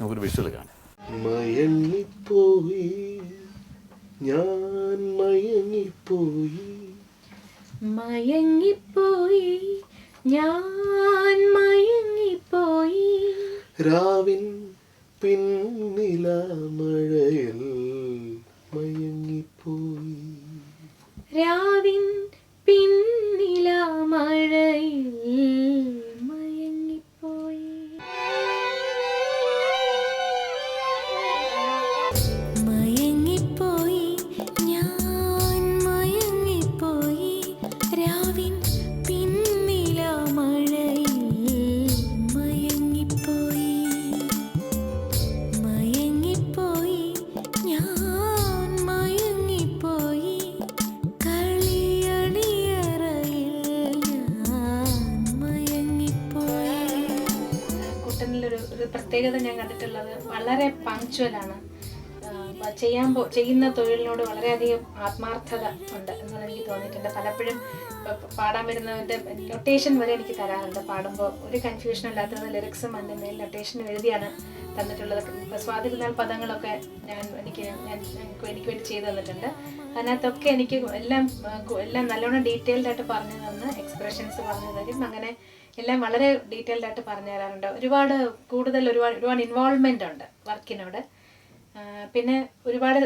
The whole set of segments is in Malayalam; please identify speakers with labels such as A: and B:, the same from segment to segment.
A: നമുക്കൊരു വിഷ്വൽ കാണാം
B: മയങ്ങിപ്പോയി ഞാൻ മയങ്ങിപ്പോയി.
C: മയങ്ങിപ്പോയി ഞാൻ മയങ്ങിപ്പോയി.
B: രാവിൻ പിന്നില മഴയിൽ മയങ്ങിപ്പോയി.
C: രാവിൻ പ്രത്യേകത ഞാൻ കണ്ടിട്ടുള്ളത് വളരെ പങ്ക്ച്വലാണ് ചെയ്യാൻ പോ ചെയ്യുന്ന തൊഴിലിനോട് വളരെയധികം ആത്മാർത്ഥത ഉണ്ട് എന്നാണ് എനിക്ക് തോന്നിയിട്ടുണ്ട്. പലപ്പോഴും പാടാൻ വരുന്നവന്റെ നൊട്ടേഷൻ വരെ എനിക്ക് തരാറുണ്ട്. പാടുമ്പോൾ ഒരു കൺഫ്യൂഷൻ ഇല്ലാത്തത് ലിറിക്സും അതിന്റെ മേൽ നൊട്ടേഷൻ എഴുതിയാണ് തന്നിട്ടുള്ളത്. സ്വാതിരുന്നാൽ പദങ്ങളൊക്കെ ഞാൻ എനിക്ക് ഞാൻ എനിക്ക് വേണ്ടി ചെയ്തു തന്നിട്ടുണ്ട്. അതിനകത്തൊക്കെ എനിക്ക് എല്ലാം എല്ലാം നല്ലോണം ഡീറ്റെയിൽഡ് ആയിട്ട് പറഞ്ഞു തന്ന് എക്സ്പ്രഷൻസ് പറഞ്ഞു തരും. അങ്ങനെ എല്ലാം വളരെ ഡീറ്റെയിൽഡ് ആയിട്ട് പറഞ്ഞു തരാറുണ്ട്. ഒരുപാട് കൂടുതൽ ഒരുപാട് ഒരുപാട് ഇൻവോൾവ്മെന്റ് ഉണ്ട് വർക്കിനോട്. പിന്നെ ഒരുപാട്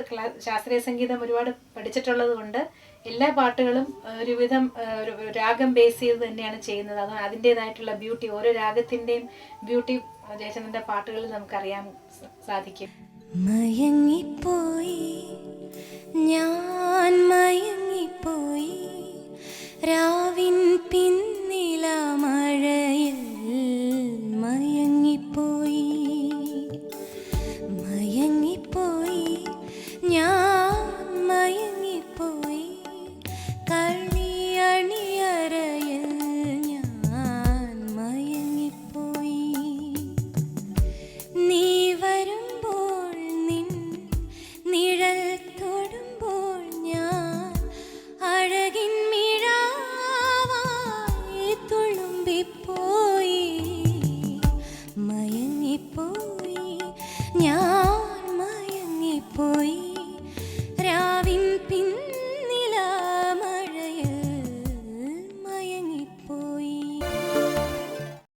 C: ശാസ്ത്രീയ സംഗീതം ഒരുപാട് പഠിച്ചിട്ടുള്ളത് കൊണ്ട് എല്ലാ പാട്ടുകളും ഒരുവിധം ഒരു ഒരു രാഗം ബേസ് ചെയ്ത് തന്നെയാണ് ചെയ്യുന്നത്. അത് അതിന്റെതായിട്ടുള്ള ബ്യൂട്ടി ഓരോ രാഗത്തിന്റെയും ബ്യൂട്ടി ജയചന്ദ്രന്റെ പാട്ടുകളിൽ നമുക്കറിയാൻ സാധിക്കും.
D: ഞാൻ you.